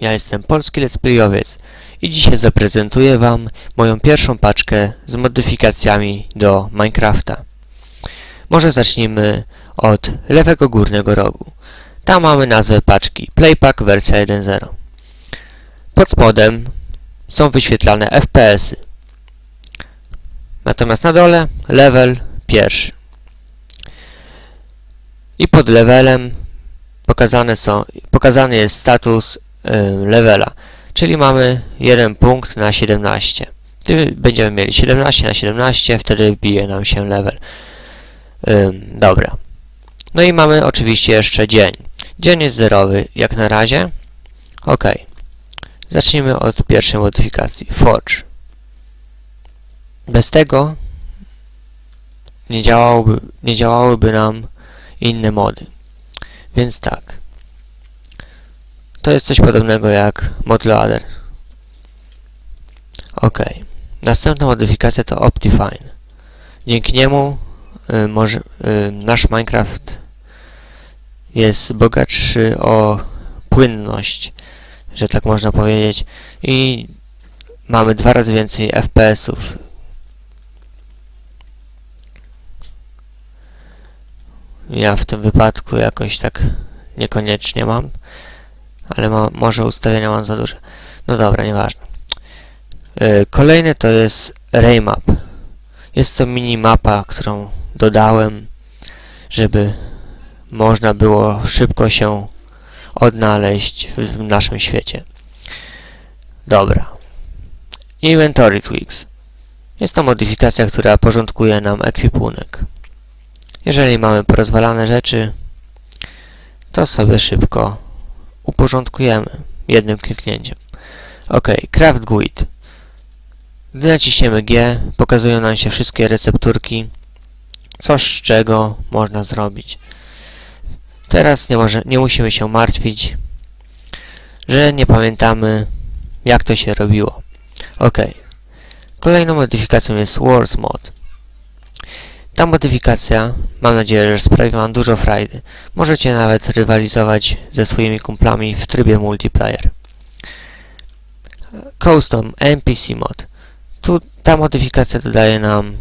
ja jestem polski let's i dzisiaj zaprezentuję Wam moją pierwszą paczkę z modyfikacjami do Minecrafta. Może zacznijmy od lewego górnego rogu. Tam mamy nazwę paczki Playpack wersja 1.0. Pod spodem są wyświetlane FPS-y. Natomiast na dole level pierwszy. I pod levelem pokazane są, pokazany jest status levela, czyli mamy jeden punkt na 17. Gdy będziemy mieli 17 na 17, wtedy wbije nam się level. Dobra. No i mamy oczywiście jeszcze dzień. Dzień jest zerowy, jak na razie. Ok. Zacznijmy od pierwszej modyfikacji. Forge. Bez tego nie, działałoby, nie działałyby nam inne mody. Więc tak. To jest coś podobnego jak modloader. Ok. Następna modyfikacja to Optifine. Dzięki niemu y, może, y, nasz Minecraft jest bogatszy o płynność, że tak można powiedzieć. I mamy dwa razy więcej FPS-ów. Ja w tym wypadku jakoś tak niekoniecznie mam, ale ma, może ustawienia mam za duże. No dobra, nieważne. Yy, kolejny to jest Raymap. Jest to minimapa, którą dodałem, żeby można było szybko się odnaleźć w, w naszym świecie. Dobra. Inventory Tweaks. Jest to modyfikacja, która porządkuje nam ekwipunek. Jeżeli mamy porozwalane rzeczy, to sobie szybko uporządkujemy jednym kliknięciem. OK, Craft Guide. Gdy naciśniemy G, pokazują nam się wszystkie recepturki, coś z czego można zrobić. Teraz nie, może, nie musimy się martwić, że nie pamiętamy jak to się robiło. OK. Kolejną modyfikacją jest Wars Mod. Ta modyfikacja, mam nadzieję, że sprawi Wam dużo frajdy. Możecie nawet rywalizować ze swoimi kumplami w trybie multiplayer. Custom NPC Mod. Tu ta modyfikacja dodaje nam,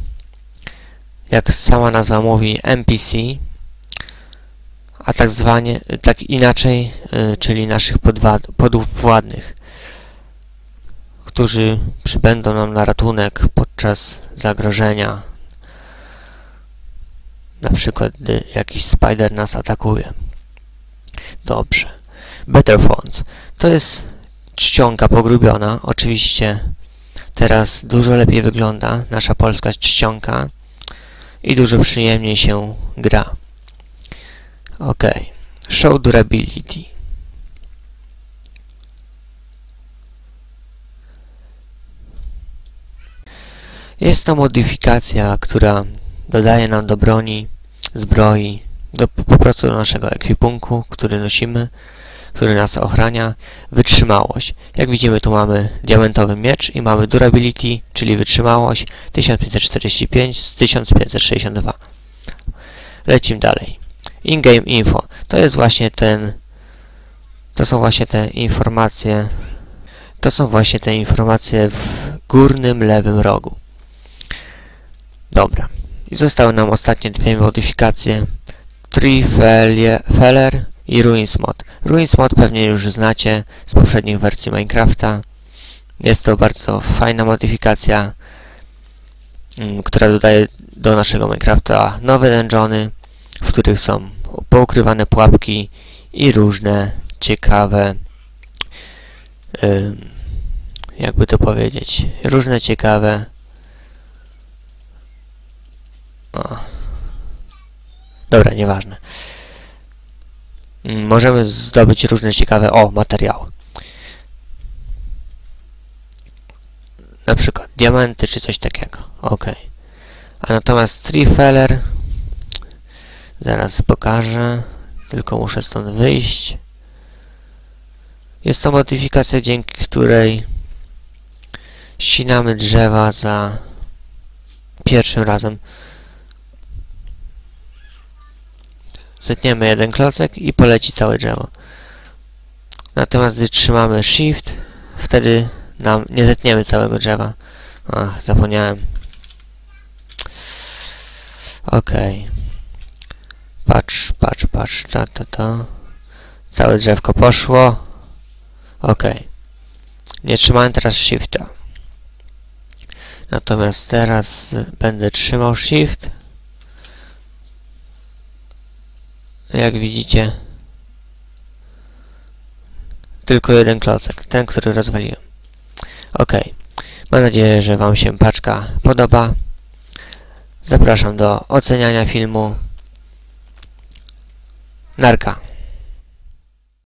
jak sama nazwa mówi, NPC, a tak zwanie, tak inaczej, yy, czyli naszych podwładnych, którzy przybędą nam na ratunek podczas zagrożenia na przykład, gdy jakiś spider nas atakuje. Dobrze. Better Fonts. To jest czcionka pogrubiona. Oczywiście teraz dużo lepiej wygląda nasza polska czcionka i dużo przyjemniej się gra. OK. Show Durability. Jest to modyfikacja, która dodaje nam do broni zbroi, do, po prostu do naszego ekwipunku, który nosimy, który nas ochrania, wytrzymałość. Jak widzimy tu mamy diamentowy miecz i mamy durability, czyli wytrzymałość 1545 z 1562. Lecimy dalej. In-game info. To jest właśnie ten to są właśnie te informacje to są właśnie te informacje w górnym lewym rogu. Dobra. Zostały nam ostatnie dwie modyfikacje. Tree Feller i Ruins Mod. Ruins Mod pewnie już znacie z poprzednich wersji Minecrafta. Jest to bardzo fajna modyfikacja, mm, która dodaje do naszego Minecrafta nowe dungeony, w których są poukrywane pułapki i różne ciekawe jakby to powiedzieć, różne ciekawe o. Dobra, nieważne. Mm, możemy zdobyć różne ciekawe, o, materiały. Na przykład diamenty czy coś takiego. Ok. A natomiast Feller zaraz pokażę, tylko muszę stąd wyjść. Jest to modyfikacja, dzięki której ścinamy drzewa za pierwszym razem Zetniemy jeden klocek i poleci całe drzewo. Natomiast gdy trzymamy Shift, wtedy nam nie zetniemy całego drzewa. Ach, zapomniałem. Okej. Patrz, patrz, patrz, ta, ta, ta. Całe drzewko poszło. Okej. Nie trzymałem teraz Shifta. Natomiast teraz będę trzymał Shift. Jak widzicie, tylko jeden klocek, ten, który rozwaliłem. Ok. Mam nadzieję, że Wam się paczka podoba. Zapraszam do oceniania filmu. Narka.